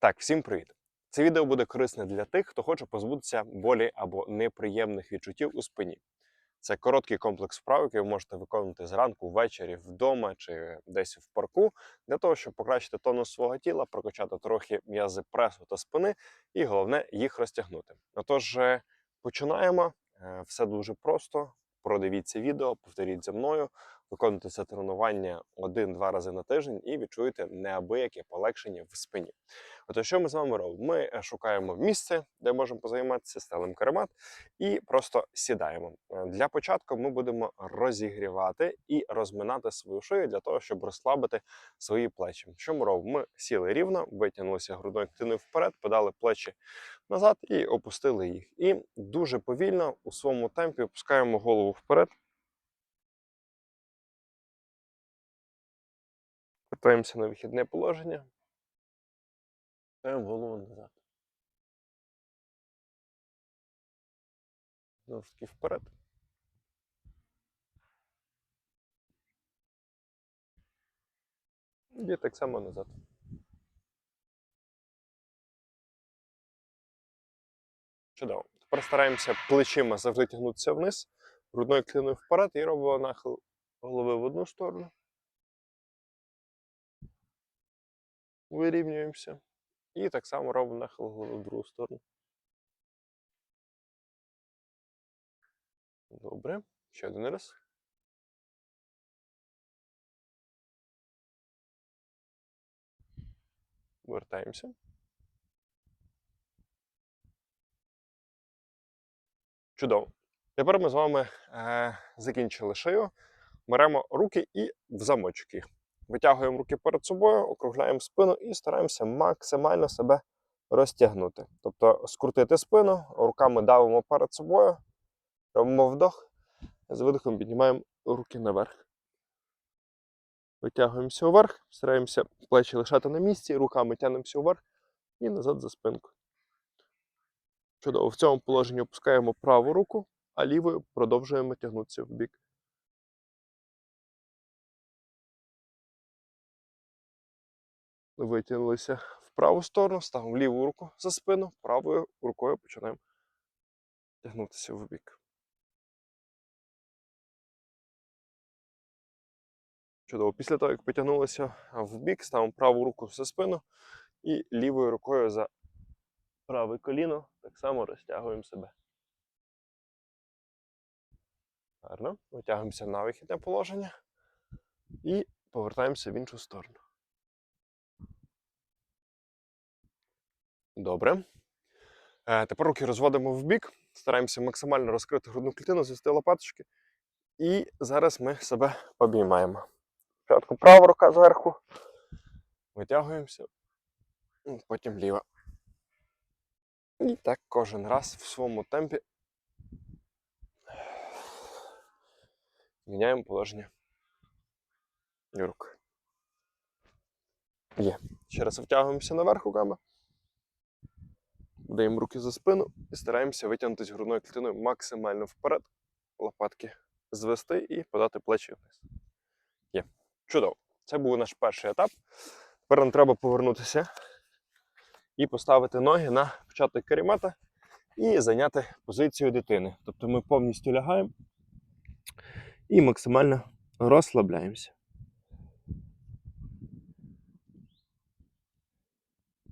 Так, всім привіт! Це відео буде корисне для тих, хто хоче позбутися болі або неприємних відчуттів у спині. Це короткий комплекс вправ, який ви можете виконувати зранку, ввечері, вдома чи десь в парку, для того, щоб покращити тонус свого тіла, прокачати трохи м'язи пресу та спини, і головне їх розтягнути. Отож, е, починаємо. Е, Все дуже просто. Продивіться відео, повторіть за мною, виконуйте це тренування один-два рази на тиждень і відчуєте неабияке полегшення в спині. Отож, що ми з вами робимо? Ми е, шукаємо місце, де можемо позайматися, ставимо каремат і просто сідаємо. Е, Для початку ми будемо розігрівати і розминати свою шию для того, щоб розслабити свої плечі. Що ми робимо? Ми сіли рівно, витягнулися грудною клітиною вперед, подали плечі назад і опустили їх. І дуже повільно у своєму темпі опускаємо голову вперед. Вертаємося на вихідне положення. Ставимо голову назад. Знову ж таки вперед. І так само назад. Чудово. Тепер стараємося плечима завжди тягнутися вниз, грудною кліною вперед і робимо нахил голови в одну сторону. Вирівнюємося. І так само робимо нахил голови в другу сторону. Добре. Ще один раз. Вертаємося. Чудово. Тепер ми з вами е, закінчили шию. Беремо руки і в замочок їх. Витягуємо руки перед собою, округляємо спину і стараємося максимально себе розтягнути. Тобто скрутити спину, руками давимо перед собою, робимо вдох, з видихом піднімаємо руки наверх. Витягуємося вверх, стараємося плечі лишати на місці, руками тягнемося вверх і назад за спинку. Чудово. В цьому положенні опускаємо праву руку, а лівою продовжуємо тягнутися в бік. Витягнулися в праву сторону, ставимо ліву руку за спину, правою рукою починаємо тягнутися в бік. Чудово. Після того, як потягнулися в бік, ставимо праву руку за спину і лівою рукою за праве коліно так само розтягуємо себе. Гарно. Витягуємося на вихідне положення і повертаємося в іншу сторону. Добре. Е, тепер руки розводимо в бік, стараємося максимально розкрити грудну клітину, звести лопаточки. І зараз ми себе обіймаємо. Спочатку права рука зверху. Витягуємося, потім ліва. І так кожен раз в своєму темпі міняємо положення рук. Є. Ще раз втягуємося наверх руками. Даємо руки за спину і стараємося витягнутися грудною клітиною максимально вперед, лопатки звести і подати плечі вниз. Є. Чудово. Це був наш перший етап. Тепер нам треба повернутися і поставити ноги на початок карімата і зайняти позицію дитини. Тобто ми повністю лягаємо і максимально розслабляємося.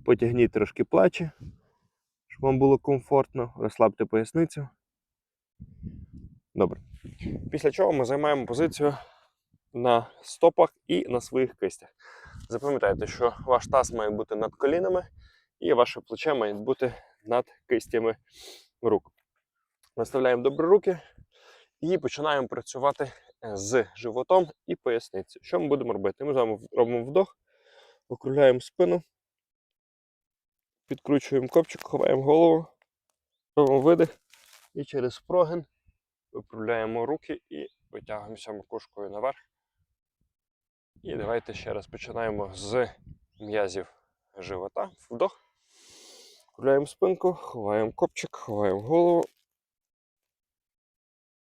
Потягніть трошки плечі, щоб вам було комфортно, розслабте поясницю. Добре. Після чого ми займаємо позицію на стопах і на своїх кистях. Запам'ятайте, що ваш таз має бути над колінами і ваше плече має бути над кистями рук. Наставляємо добре руки і починаємо працювати е, з животом і поясницею. Що ми будемо робити? Ми з вами робимо вдох, округляємо спину, підкручуємо копчик, ховаємо голову, робимо видих і через прогин виправляємо руки і витягуємося макушкою наверх. І давайте ще раз починаємо з м'язів живота. Вдох. Округляємо спинку, ховаємо копчик, ховаємо голову.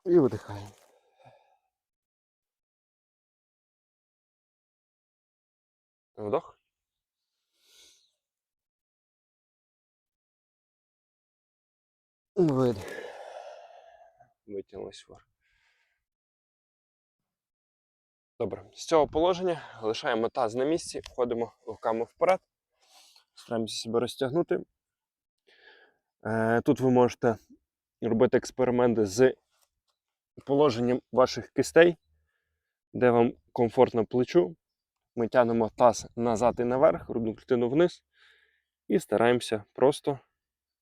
І видихаємо. Вдох. Видих. Витягнулись вверх. Добре, з цього положення лишаємо таз на місці, входимо руками вперед, стараємося себе розтягнути. Е, Тут ви можете робити експерименти з положенням ваших кистей, де вам комфортно плечу. Ми тягнемо таз назад і наверх, грудну клітину вниз, і стараємося просто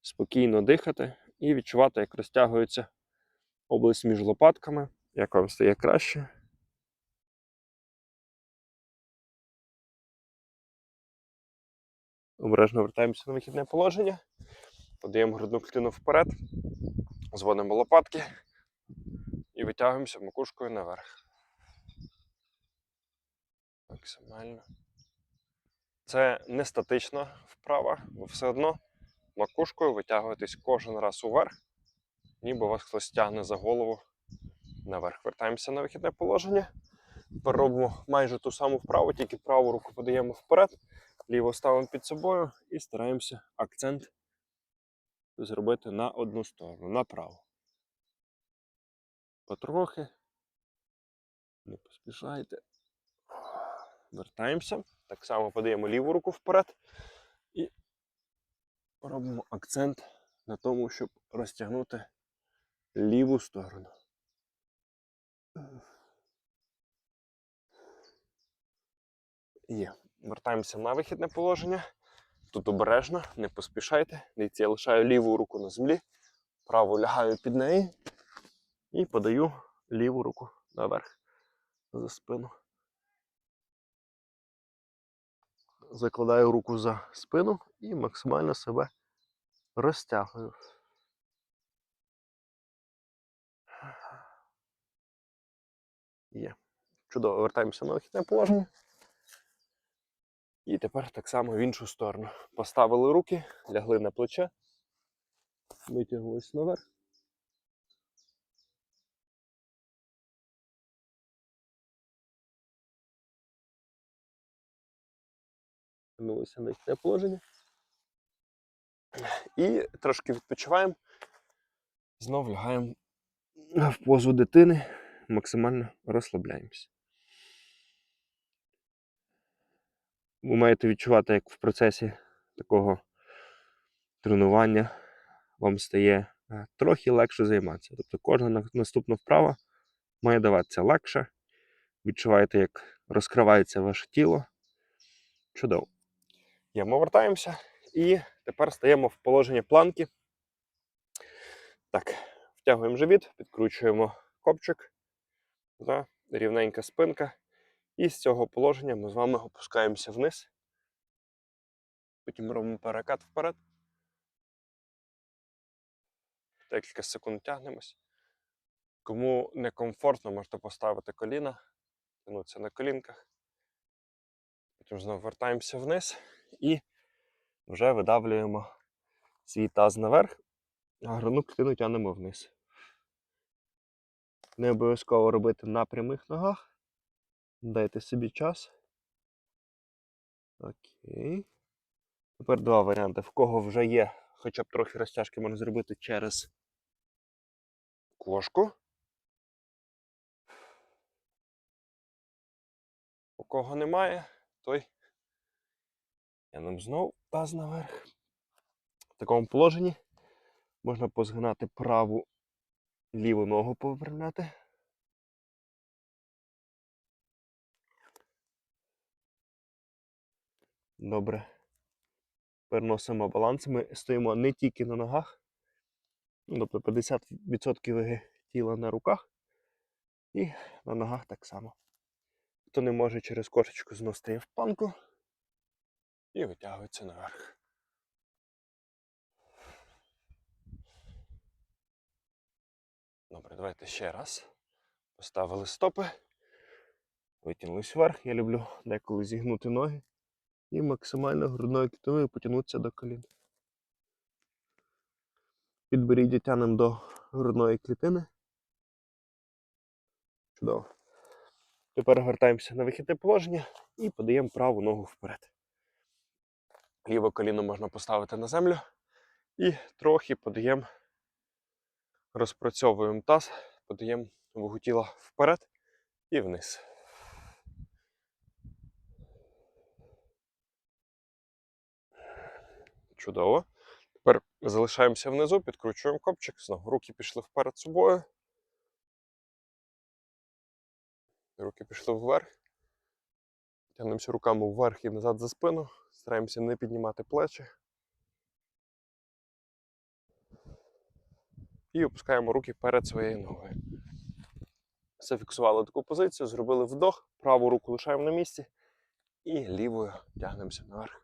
спокійно дихати і відчувати, як розтягується область між лопатками, як вам стає краще. Обережно вертаємося на вихідне положення, подаємо грудну клітину вперед, зводимо лопатки і витягуємося макушкою наверх. Максимально. Це не статична вправа, ви все одно макушкою витягуєтесь кожен раз уверх, ніби вас хтось тягне за голову наверх. Вертаємося на вихідне положення. Робимо майже ту саму вправу, тільки праву руку подаємо вперед, ліву ставимо під собою і стараємося акцент зробити на одну сторону, на праву. Потрохи. Не поспішайте. Вертаємося. Так само подаємо ліву руку вперед робимо акцент на тому, щоб розтягнути ліву сторону. Є. Вертаємося на вихідне положення. Тут обережно, не поспішайте. Дивіться, я лишаю ліву руку на землі, праву лягаю під неї і подаю ліву руку наверх за спину. Закладаю руку за спину і максимально себе розтягую. Є. Чудово, вертаємося на вихідне положення. І тепер так само в іншу сторону. Поставили руки, лягли на плече, витягнулись наверх. Вернулися на їхнє положення. І трошки відпочиваємо. Знов лягаємо в позу дитини, максимально розслабляємося. ви маєте відчувати, як в процесі такого тренування вам стає е, трохи легше займатися. Тобто кожна наступна вправа має даватися легше. Відчуваєте, як розкривається ваше тіло. Чудово. Є, ми вертаємося і тепер стаємо в положення планки. Так, втягуємо живіт, підкручуємо копчик. Да, рівненька спинка. І з цього положення ми з вами опускаємося вниз. Потім робимо перекат вперед. Декілька секунд тягнемось. Кому некомфортно, можете поставити коліна, тягнутися на колінках. Потім знову вертаємося вниз і вже видавлюємо свій таз наверх, а грудну клітину тягнемо вниз. Не обов'язково робити на прямих ногах. Дайте собі час. Окей. Тепер два варіанти. В кого вже є хоча б трохи розтяжки, можна зробити через кошку. У кого немає, той я нам таз наверх. В такому положенні можна позгинати праву ліву ногу повиправляти. Добре. Переносимо баланс. Ми стоїмо не тільки на ногах, ну, тобто 50% ваги тіла на руках і на ногах так само. Хто не може через кошечку знов стає в планку і витягується наверх. Добре, давайте ще раз. Поставили стопи, витягнулись вверх. Я люблю деколи зігнути ноги і максимально грудною клітиною потягнутися до колін. Підберіть тянемо до грудної клітини. Чудово. Тепер гортаємося на вихідне положення і подаємо праву ногу вперед. Ліве коліно можна поставити на землю і трохи подаємо Розпрацьовуємо таз, подаємо вагу тіла вперед і вниз. Чудово. Тепер залишаємося внизу, підкручуємо копчик, знову руки пішли вперед собою. Руки пішли вверх. Тягнемося руками вверх і назад за спину. Стараємося не піднімати плечі. І опускаємо руки перед своєю ногою. Зафіксували таку позицію, зробили вдох, праву руку лишаємо на місці і лівою тягнемося наверх.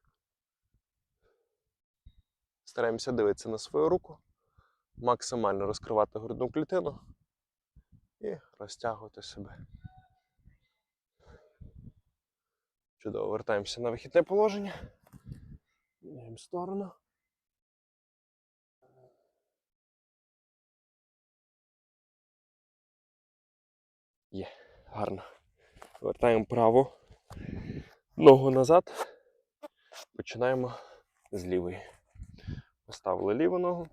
Стараємося дивитися на свою руку, максимально розкривати грудну клітину і розтягувати себе. Чудово, вертаємося на вихідне положення. Міняємо сторону. Є, гарно. Вертаємо праву ногу назад. Починаємо з лівої. Поставили ліву ногу,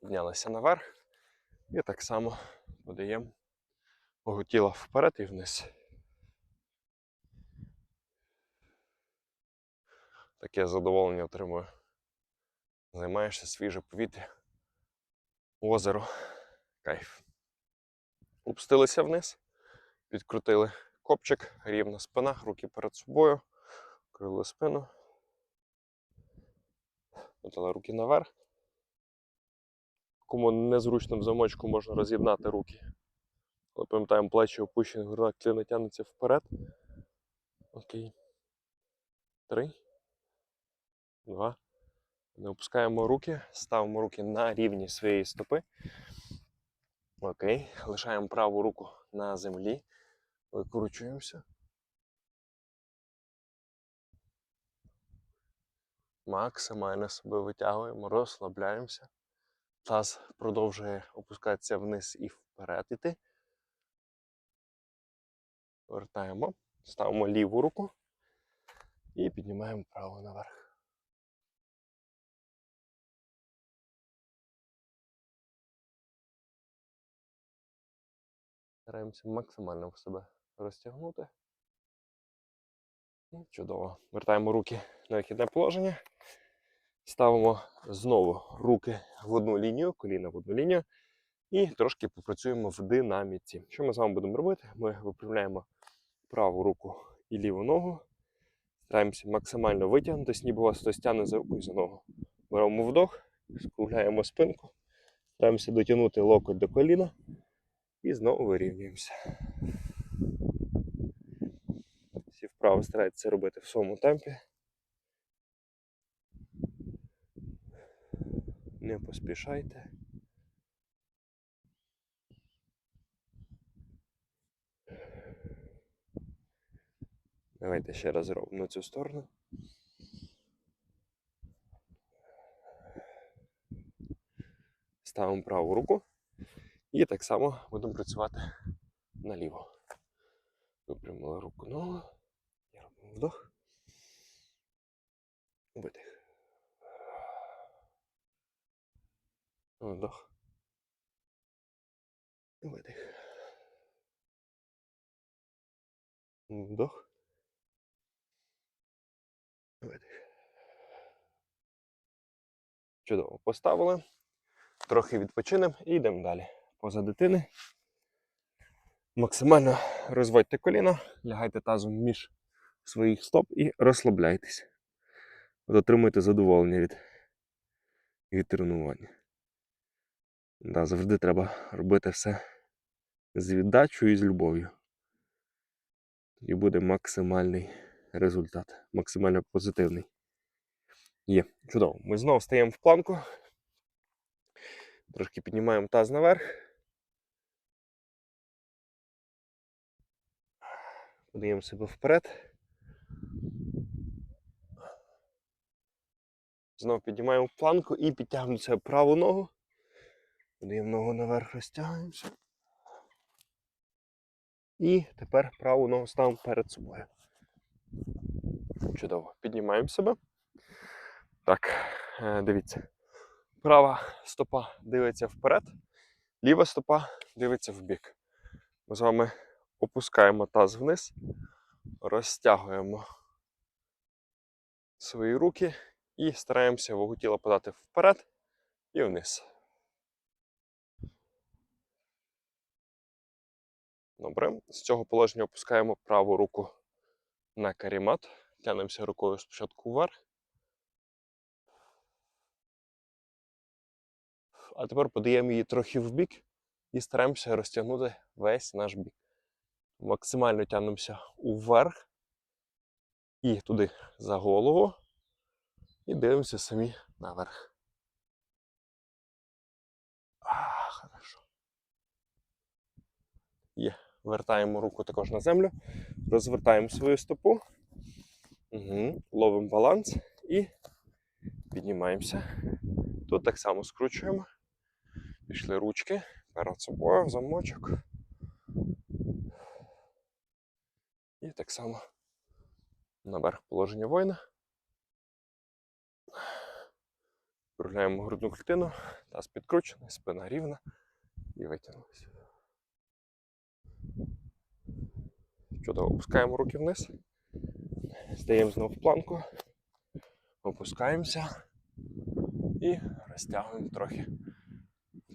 піднялися наверх і так само подаємо ногу тіла вперед і вниз. Таке задоволення отримую. Займаєшся свіже повітря, озеро, кайф. Опустилися вниз, підкрутили копчик, рівна спина, руки перед собою, крили спину. Подали руки наверх. Кому незручно в замочку можна роз'єднати руки. Коли пам'ятаємо плечі опущені, грудна клітина тягнеться вперед. Окей. Три. Два. Не опускаємо руки, ставимо руки на рівні своєї стопи. Окей. Лишаємо праву руку на землі. Викручуємося. Максимально себе витягуємо, розслабляємося. Таз продовжує опускатися вниз і вперед іти. Вертаємо, ставимо ліву руку і піднімаємо праву наверх. Стараємося максимально в себе розтягнути. І Чудово. Вертаємо руки на вихідне положення. Ставимо знову руки в одну лінію, коліна в одну лінію. І трошки попрацюємо в динаміці. Що ми з вами будемо робити? Ми виправляємо праву руку і ліву ногу. Стараємося максимально витягнутися, ніби вас хтось тягне за руку і за ногу. Беремо вдох, скругляємо спинку, стараємося дотягнути локоть до коліна і знову вирівнюємося. Всі вправи стараються робити в своєму темпі. Не поспішайте. Давайте ще раз зробимо цю сторону. Ставимо праву руку і так само будемо працювати наліво. Випрямили руку ногу. І робимо вдох. Видих. Вдох. Видих. Вдох. Видих. Чудово. Поставили. Трохи відпочинемо і йдемо далі. Поза дитини. Максимально розводьте коліно, лягайте тазом між своїх стоп і розслабляйтесь. От Отримуйте задоволення від, від тренування. Да, завжди треба робити все з віддачею і з любов'ю. І буде максимальний результат, максимально позитивний. Є, чудово. Ми знову стаємо в планку. Трошки піднімаємо таз наверх. Подаємо себе вперед. Знову піднімаємо планку і підтягуємо себе праву ногу. Подаємо ногу наверх, розтягуємося. І тепер праву ногу ставимо перед собою. Чудово. Піднімаємо себе. Так, е, дивіться. Права стопа дивиться вперед, Ліва стопа дивиться в бік. Ми з вами опускаємо таз вниз, розтягуємо свої руки і стараємося вагу тіла подати вперед і вниз. Добре. З цього положення опускаємо праву руку на карімат. Тянемося рукою спочатку вверх. А тепер подаємо її трохи в бік і стараємося розтягнути весь наш бік. Максимально тягнемося уверх і туди за голову. І дивимося самі наверх. А, хорошо. Є. Вертаємо руку також на землю, розвертаємо свою стопу, угу. ловимо баланс і піднімаємося. Тут так само скручуємо. Пішли ручки перед собою в замочок. І так само наверх положення воїна. Вкругляємо грудну клітину, таз підкручений, спина рівна і витягнулися. Чудово, опускаємо руки вниз, стаємо знову в планку, опускаємося і розтягуємо трохи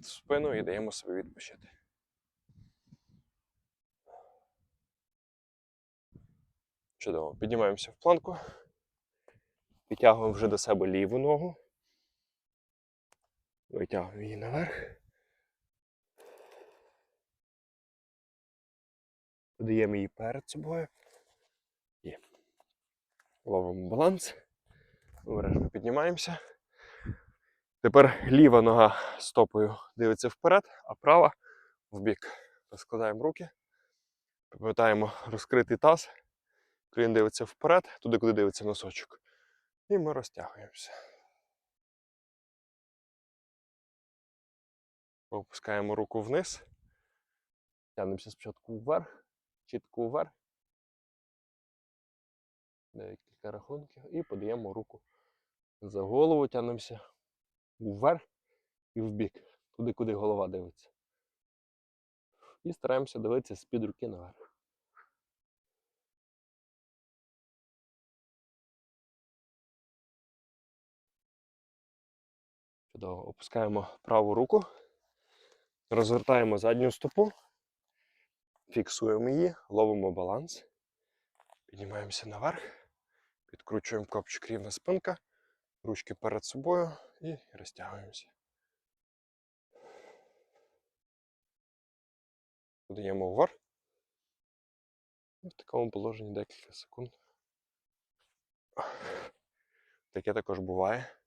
спину і даємо собі відпочити. Чудово, піднімаємося в планку, підтягуємо вже до себе ліву ногу, витягуємо її наверх. Подаємо її перед собою. І ловимо баланс. Обережно піднімаємося. Тепер ліва нога стопою дивиться вперед, а права в бік. Розкладаємо руки. Пам'ятаємо розкритий таз. Колін дивиться вперед, туди, куди дивиться носочок. І ми розтягуємося. Опускаємо руку вниз. Тягнемося спочатку вверх чітко вверх. Декілька рахунків і подаємо руку за голову, тягнемося вверх і вбік, туди, куди голова дивиться. І стараємося дивитися з-під руки наверх. Чудово, опускаємо праву руку, розвертаємо задню стопу. Фіксуємо її, ловимо баланс, піднімаємося наверх, підкручуємо копчик рівна спинка, ручки перед собою і розтягуємося. Подаємо. І в такому положенні декілька секунд. Таке також буває.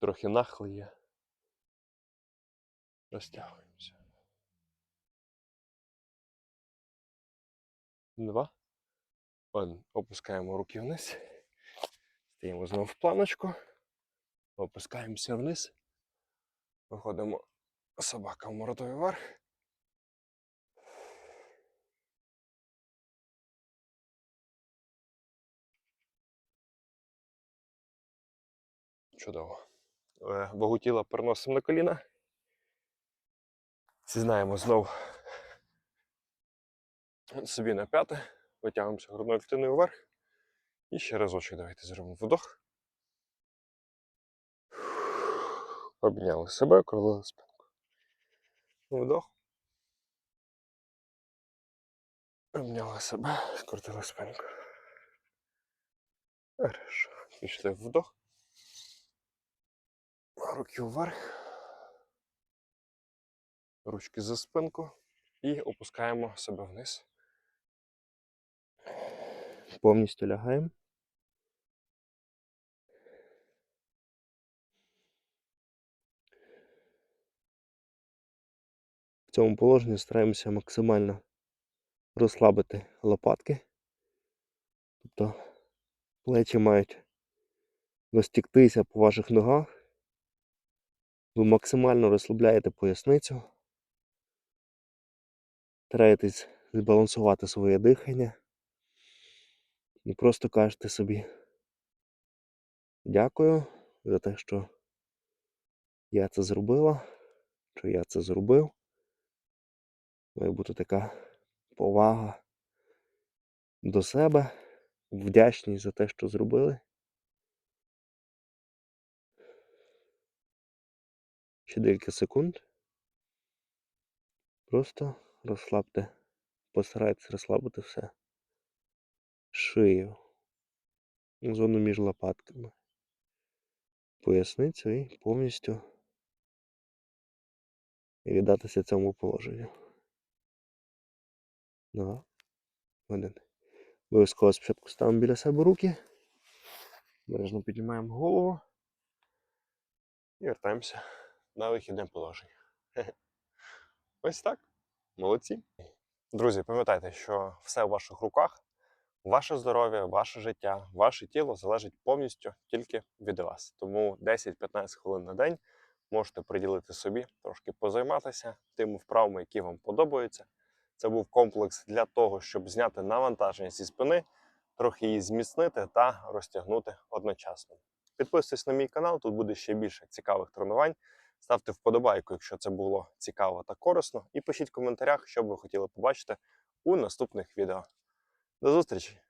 Трохи нахли. Розтягуємося. Два. Один. Опускаємо руки вниз. Стаємо знову в планочку. Опускаємося вниз. Виходимо собака в мордою вверх. Чудово. Е, Вагу тіла переносимо на коліна. Зізнаємо знову собі на п'яте, витягуємося грудною клітиною вверх. І ще разочок давайте зробимо вдох. Обняли себе, округлили спинку. Вдох. Обняли себе, скрутили спинку. Хорошо. Пішли вдох. Руки вверх. Ручки за спинку. І опускаємо себе вниз. Повністю лягаємо. В цьому положенні стараємося максимально розслабити лопатки. Тобто плечі мають розтіктися по ваших ногах. Ви максимально розслабляєте поясницю. Стараєтесь збалансувати своє дихання. І просто кажете собі дякую за те, що я це зробила, що я це зробив. Має бути така повага до себе, вдячність за те, що зробили. Ще декілька секунд. Просто розслабте, постарайтесь розслабити все. Шию, зону між лопатками, поясницю і повністю віддатися цьому положенню. Два. Один. Обов'язково спочатку ставимо біля себе руки. Бережно піднімаємо голову І вертаємося на вихідне положення. Ось так. Молодці. Друзі, пам'ятайте, що все в ваших руках, ваше здоров'я, ваше життя, ваше тіло залежить повністю тільки від вас. Тому 10-15 хвилин на день можете приділити собі, трошки позайматися тими вправами, які вам подобаються. Це був комплекс для того, щоб зняти навантаження зі спини, трохи її зміцнити та розтягнути одночасно. Підписуйтесь на мій канал, тут буде ще більше цікавих тренувань. Ставте вподобайку, якщо це було цікаво та корисно, і пишіть в коментарях, що б ви хотіли побачити у наступних відео. До зустрічі!